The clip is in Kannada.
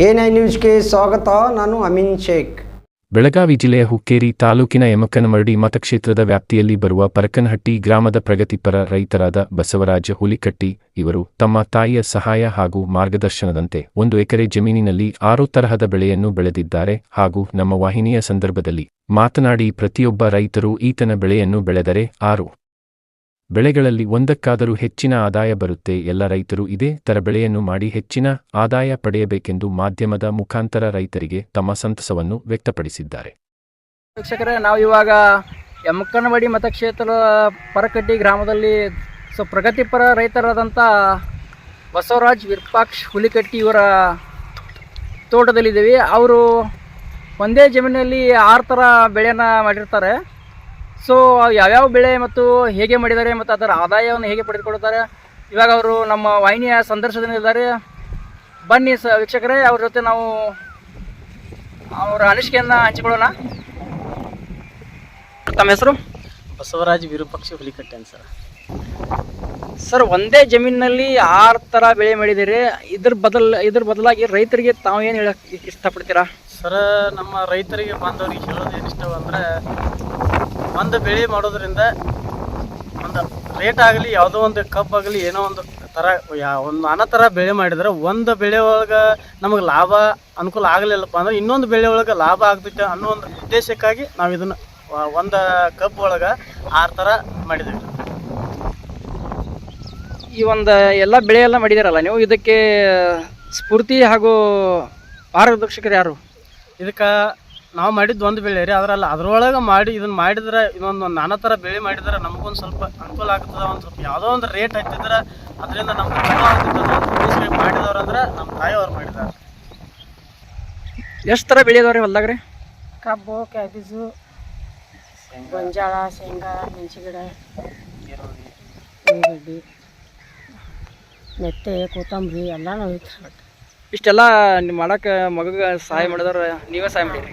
ನೈನ್ ನ್ಯೂಸ್ಗೆ ಸ್ವಾಗತ, ನಾನು ಅಮಿನ್ ಶೇಖ್. ಬೆಳಗಾವಿ ಜಿಲ್ಲೆಯ ಹುಕ್ಕೇರಿ ತಾಲೂಕಿನ ಯಮಕನಮರಡಿ ಮತಕ್ಷೇತ್ರದ ವ್ಯಾಪ್ತಿಯಲ್ಲಿ ಬರುವ ಪರಕನಹಟ್ಟಿ ಗ್ರಾಮದ ಪ್ರಗತಿಪರ ರೈತರಾದ ಬಸವರಾಜ ಹುಲಿಕಟ್ಟಿ ಇವರು ತಮ್ಮ ತಾಯಿಯ ಸಹಾಯ ಹಾಗೂ ಮಾರ್ಗದರ್ಶನದಂತೆ ಒಂದು ಎಕರೆ ಜಮೀನಿನಲ್ಲಿ ಆರು ತರಹದ ಬೆಳೆಯನ್ನು ಬೆಳೆದಿದ್ದಾರೆ ಹಾಗೂ ನಮ್ಮ ವಾಹಿನಿಯ ಸಂದರ್ಭದಲ್ಲಿ ಮಾತನಾಡಿ ಪ್ರತಿಯೊಬ್ಬ ರೈತರು ಈತನ ಬೆಳೆಯನ್ನು ಬೆಳೆದರೆ ಆರು ಬೆಳೆಗಳಲ್ಲಿ ಒಂದಕ್ಕಾದರೂ ಹೆಚ್ಚಿನ ಆದಾಯ ಬರುತ್ತೆ, ಎಲ್ಲ ರೈತರು ಇದೇ ತರ ಬೆಳೆಯನ್ನು ಮಾಡಿ ಹೆಚ್ಚಿನ ಆದಾಯ ಪಡೆಯಬೇಕೆಂದು ಮಾಧ್ಯಮದ ಮುಖಾಂತರ ರೈತರಿಗೆ ತಮ್ಮ ಸಂತಸವನ್ನು ವ್ಯಕ್ತಪಡಿಸಿದ್ದಾರೆ. ವೀಕ್ಷಕರೇ ನಾವು ಇವಾಗ ಯಮಕನವಾಡಿ ಮತಕ್ಷೇತ್ರದ ಪರಕಟ್ಟಿ ಗ್ರಾಮದಲ್ಲಿ, ಸೊ ಪ್ರಗತಿಪರ ರೈತರಾದಂಥ ಬಸವರಾಜ್ ವಿರ್ಪಾಕ್ಷ್ ಹುಲಿಕಟ್ಟಿ ಇವರ ತೋಟದಲ್ಲಿದ್ದೀವಿ. ಅವರು ಒಂದೇ ಜಮೀನಲ್ಲಿ ಆರು ಥರ ಬೆಳೆಯನ್ನು ಮಾಡಿರ್ತಾರೆ. ಸೊ ಯಾವ್ಯಾವ ಬೆಳೆ ಮತ್ತು ಹೇಗೆ ಮಾಡಿದ್ದಾರೆ ಮತ್ತು ಅದರ ಆದಾಯವನ್ನು ಹೇಗೆ ಪಡೆದುಕೊಳ್ಳುತ್ತಾರೆ? ಇವಾಗ ಅವರು ನಮ್ಮ ವಾಹಿನಿಯ ಸಂದರ್ಶನದಲ್ಲಿದ್ದಾರೆ ಬನ್ನಿ ಸ ವೀಕ್ಷಕರೇ ಅವ್ರ ಜೊತೆ ನಾವು ಅವರ ಅನಿಸಿಕೆಯನ್ನು ಹಂಚಿಕೊಳ್ಳೋಣ. ತಮ್ಮ ಹೆಸರು? ಬಸವರಾಜ್ ವಿರೂಪಾಕ್ಷಿ ಹುಲಿಕಟ್ಟೆ ಅಂತ ಸರ್. ಸರ್ ಒಂದೇ ಜಮೀನಿನಲ್ಲಿ ಆರು ಥರ ಬೆಳೆ ಮಾಡಿದ್ದೀರಿ. ಇದ್ರ ಬದಲ್ ಇದ್ರ ಬದಲಾಗಿ ರೈತರಿಗೆ ತಾವು ಏನು ಹೇಳಕ್ಕೆ ಇಷ್ಟಪಡ್ತೀರಾ? ಸರ ನಮ್ಮ ರೈತರಿಗೆ ಬಾಂಧವರಿಗೆ ಹೇಳೋದು ಏನು ಅಂದರೆ ಒಂದು ಬೆಳೆ ಮಾಡೋದ್ರಿಂದ ಒಂದು ರೇಟ್ ಆಗಲಿ ಯಾವುದೋ ಒಂದು ಕಬ್ಬು ಆಗಲಿ ಏನೋ ಒಂದು ಥರ ಯಾ ಒಂದು ನಾನಾ ಥರ ಬೆಳೆ ಮಾಡಿದ್ರೆ ಒಂದು ಬೆಳೆ ಒಳಗೆ ನಮಗೆ ಲಾಭ ಅನುಕೂಲ ಆಗಲಿಲ್ಲಪ್ಪ ಅಂದ್ರೆ ಇನ್ನೊಂದು ಬೆಳೆ ಒಳಗೆ ಲಾಭ ಆಗ್ತೈತೆ ಅನ್ನೋ ಒಂದು ಉದ್ದೇಶಕ್ಕಾಗಿ ನಾವು ಇದನ್ನು ಒಂದು ಕಬ್ಬು ಒಳಗೆ ಆರು ಥರ ಮಾಡಿದ್ದೀವಿ ಈ ಒಂದು ಎಲ್ಲ ಬೆಳೆ ಎಲ್ಲ ಮಾಡಿದಾರಲ್ಲ ನೀವು? ಇದಕ್ಕೆ ಸ್ಫೂರ್ತಿ ಹಾಗೂ ಮಾರ್ಗದರ್ಶಕರು ಯಾರು? ಇದಕ್ಕೆ ನಾವು ಮಾಡಿದ್ದು ಒಂದು ಬೆಳೆ ರೀ ಅದ್ರಲ್ಲ ಅದ್ರೊಳಗೆ ಮಾಡಿ ಇದನ್ನ ಮಾಡಿದ್ರೆ ಇನ್ನೊಂದು ನಾನಾ ಥರ ಬೆಳೆ ಮಾಡಿದ್ರೆ ನಮಗೊಂದು ಸ್ವಲ್ಪ ಅನುಕೂಲ ಆಗ್ತದೆ ಒಂದು ಸ್ವಲ್ಪ ಯಾವುದೋ ಒಂದು ರೇಟ್ ಹತ್ತಿದ್ರೆ ಅದರಿಂದ ನಮ್ಗೆ ಚಲೋ ಆಗ್ತದೆ ಅಂತ ಉದ್ದೇಶವಾಗಿ ಮಾಡಿದವ್ರು ಅಂದ್ರೆ ನಮ್ಮ ತಾಯಿಯವ್ರು ಮಾಡಿದ್ದಾರೆ ಎಷ್ಟು ಥರ ಬೆಳೆ ಅದಾವ್ರಿ ಹೊಲ್ದಾಗ ರೀ? ಕಬ್ಬು ಕ್ಯಾಬೇಜು ಗೊಂಜಾಳ ಶೇಂಗಾ ಮೆಣಸು ಗಿಡ ಉಳ್ಳಾಗಡ್ಡಿ ಮೆತ್ತೆ ಕೊತ್ತಂಬರಿ ಎಲ್ಲ ನಾವು ಇಷ್ಟೆಲ್ಲ ನೀವು ಮಾಡಕ್ಕೆ ಮಗಗೆ ಸಹಾಯ ಮಾಡಿದವ್ರು ನೀವೇ ಸಹಾಯ ಮಾಡಿರಿ.